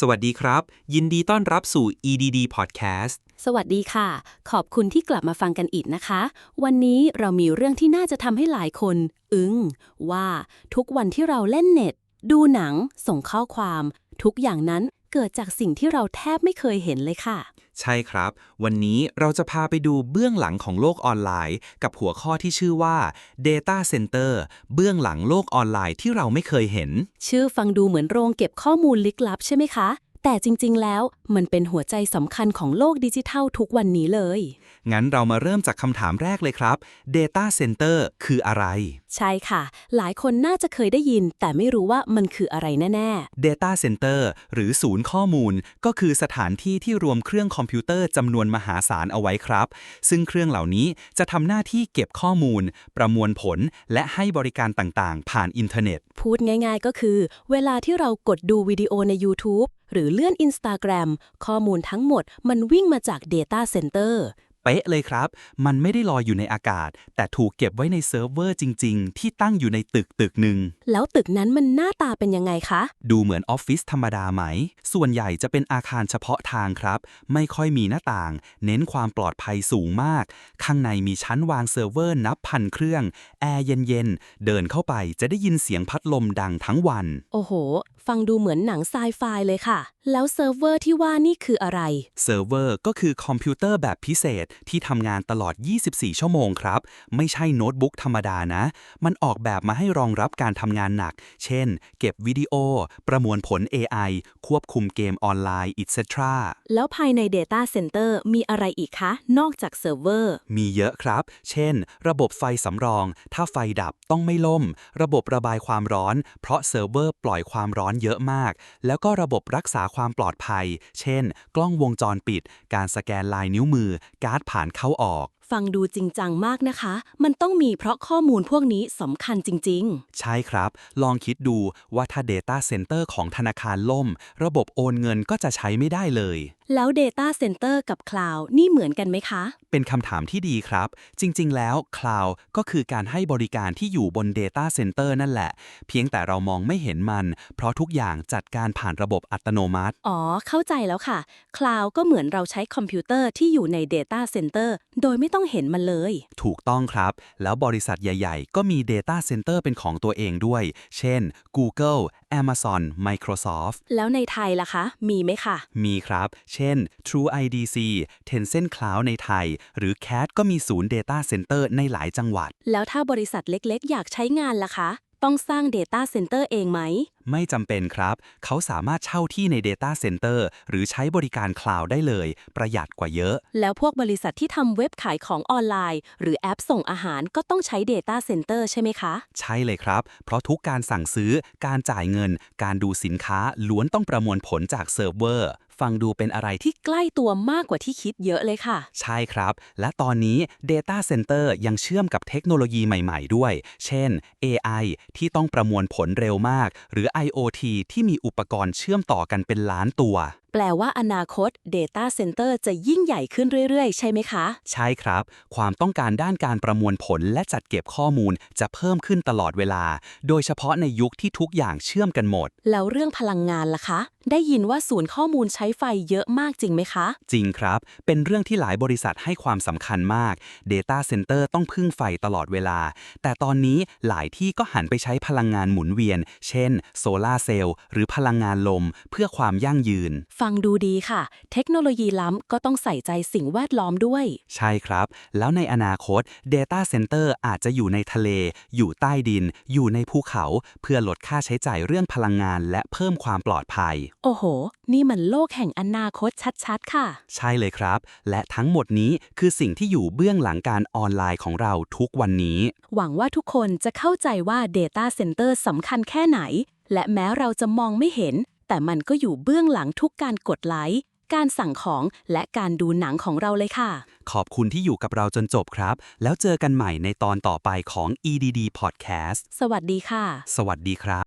สวัสดีครับ ยินดีต้อนรับสู่ EDD Podcast สวัสดีค่ะ ขอบคุณที่กลับมาฟังกันอีกนะคะ วันนี้เรามีเรื่องที่น่าจะทำให้หลายคน อึ้ง ว่าทุกวันที่เราเล่นเน็ต ดูหนัง ส่งข้อความ ทุกอย่างนั้นเกิดจากสิ่งที่เราแทบไม่เคยเห็นเลยค่ะ ใช่ครับ วันนี้เราจะพาไปดูเบื้องหลังของโลกออนไลน์ กับหัวข้อที่ชื่อว่า Data Center เบื้องหลังโลกออนไลน์ที่เราไม่เคยเห็น ชื่อฟังดูเหมือนโรงเก็บข้อมูลลึกลับใช่ไหมคะ แต่จริง ๆ แล้วมันเป็นหัวใจสำคัญของโลกดิจิทัลทุกวันนี้เลย งั้นเรามาเริ่มจากคำถามแรกเลยครับ Data Center คืออะไร ใช่ค่ะ หลายคนน่าจะเคยได้ยิน แต่ไม่รู้ว่ามันคืออะไรแน่ Data Center หรือศูนย์ข้อมูล ก็คือสถานที่ที่รวมเครื่องคอมพิวเตอร์จำนวนมหาศาลเอาไว้ครับ ซึ่งเครื่องเหล่านี้จะทำหน้าที่เก็บข้อมูล ประมวลผล และให้บริการต่างๆ ผ่านอินเทอร์เน็ตๆพูดง่าย ๆ ก็คือ เวลาที่เรากดดูวิดีโอใน YouTube หรือเลื่อน Instagram ข้อมูลทั้งหมดมันวิ่งมาจาก Data Center เป๊ะเลยครับ มันไม่ได้ลอยอยู่ในอากาศ แต่ถูกเก็บไว้ในเซิร์ฟเวอร์จริง ๆ ที่ตั้งอยู่ในตึกตึกหนึ่ง แล้วตึกนั้นมันหน้าตาเป็นยังไงคะ ดูเหมือนออฟฟิศธรรมดาไหม ส่วนใหญ่จะเป็นอาคารเฉพาะทางครับ ไม่ค่อยมีหน้าต่าง เน้นความปลอดภัยสูงมาก ข้างในมีชั้นวางเซิร์ฟเวอร์นับพันเครื่อง แอร์เย็นๆ เดินเข้าไปจะได้ยินเสียงพัดลมดังทั้งวัน โอ้โห ฟังดูเหมือนหนังไซไฟเลยค่ะ แล้วเซิร์ฟเวอร์ที่ว่านี่คืออะไร เซิร์ฟเวอร์ก็คือคอมพิวเตอร์แบบพิเศษที่ทำงานตลอด 24 ชั่วโมงครับ ไม่ใช่โน้ตบุ๊กธรรมดานะ มันออกแบบมาให้รองรับการทำงานหนัก เช่น เก็บวิดีโอ ประมวลผล AI ควบคุมเกมออนไลน์ etc. แล้วภายใน Data Center มีอะไรอีกคะ นอกจากเซิร์ฟเวอร์ มีเยอะครับ เช่น ระบบไฟสำรอง ถ้าไฟดับต้องไม่ล่ม ระบบระบายความร้อน เพราะเซิร์ฟเวอร์ปล่อยความร้อนเยอะมาก แล้วก็ระบบรักษาความปลอดภัย เช่น กล้องวงจรปิด การสแกนลายนิ้วมือ การ์ดผ่านเข้าออก ฟังดูจริงจังมากนะคะ มันต้องมีเพราะข้อมูลพวกนี้สำคัญจริงใช่ครับ ลองคิดดูว่าถ้า Data Center ของธนาคารล่ม ระบบโอนเงินก็จะใช้ไม่ได้เลยๆ แล้ว Data Center กับ Cloud นี่เหมือนกันไหมคะ เป็นคำถามที่ดีครับ จริง ๆ แล้ว Cloud ก็คือการให้บริการที่อยู่บน Data Center นั่นแหละ เพียงแต่เรามองไม่เห็นมัน เพราะทุกอย่างจัดการผ่านระบบอัตโนมัติ อ๋อ เข้าใจแล้วค่ะ Cloud ก็เหมือนเราใช้คอมพิวเตอร์ที่อยู่ใน Data Center โดยไม่ต้องเห็นมันเลย ถูกต้องครับ แล้วบริษัทใหญ่ ๆ ก็มี Data Center เป็นของตัวเองด้วย เช่น Google Amazon Microsoft แล้วในไทยล่ะคะ มีไหมคะ มีครับ เช่น True IDC Tencent Cloud ในไทย หรือ CAT ก็มีศูนย์ Data Center ในหลายจังหวัด แล้วถ้าบริษัทเล็กๆ อยากใช้งานล่ะคะ ต้องสร้าง Data Center เองไหม ไม่จำเป็นครับ เขาสามารถเช่าที่ใน Data Center หรือใช้บริการ Cloud ได้เลย ประหยัดกว่าเยอะ แล้วพวกบริษัทที่ทำเว็บขายของออนไลน์ หรือแอปส่งอาหารก็ต้องใช้ Data Center ใช่ไหมคะ ใช่เลยครับ เพราะทุกการสั่งซื้อ การจ่ายเงิน การดูสินค้าล้วนต้องประมวลผลจากเซิร์ฟเวอร์ ฟังดูเป็นอะไรที่ใกล้ตัวมากกว่าที่คิดเยอะเลยค่ะ ใช่ครับ และตอนนี้ Data Center ยังเชื่อมกับเทคโนโลยีใหม่ๆด้วย เช่น AI ที่ต้องประมวลผลเร็วมาก หรือ IoT ที่มีอุปกรณ์เชื่อมต่อกันเป็นล้านตัว แปลว่าอนาคต Data Center จะยิ่งใหญ่ขึ้นเรื่อย ๆ ใช่ไหมคะ ใช่ครับ ความต้องการด้านการประมวลผลและจัดเก็บข้อมูลจะเพิ่มขึ้นตลอดเวลา โดยเฉพาะในยุคที่ทุกอย่างเชื่อมกันหมด แล้วเรื่องพลังงานล่ะคะ ได้ยินว่าศูนย์ข้อมูลใช้ไฟเยอะมากจริงไหมคะ จริงครับ เป็นเรื่องที่หลายบริษัทให้ความสำคัญมาก Data Center ต้องพึ่งไฟตลอดเวลา แต่ตอนนี้หลายที่ก็หันไปใช้พลังงานหมุนเวียน เช่น โซลาร์เซลล์หรือพลังงานลม เพื่อความยั่งยืนฟังดูดีค่ะ เทคโนโลยีล้ำก็ต้องใส่ใจสิ่งแวดล้อมด้วย ใช่ครับ แล้วในอนาคต Data Center อาจจะอยู่ในทะเล อยู่ใต้ดิน อยู่ในภูเขา เพื่อลดค่าใช้จ่ายเรื่องพลังงาน และเพิ่มความปลอดภัย โอ้โห นี่มันโลกแห่งอนาคตชัดๆ ค่ะ ใช่เลยครับ และทั้งหมดนี้คือสิ่งที่อยู่เบื้องหลังการออนไลน์ของเราทุกวันนี้ หวังว่าทุกคนจะเข้าใจว่า Data Center สำคัญแค่ไหน และแม้เราจะมองไม่เห็น แต่มันก็อยู่เบื้องหลังทุกการกดไลค์การสั่งของและการดูหนังของเราเลยค่ะ ขอบคุณที่อยู่กับเราจนจบครับ แล้วเจอกันใหม่ในตอนต่อไปของ EDD Podcast สวัสดีค่ะ สวัสดีครับ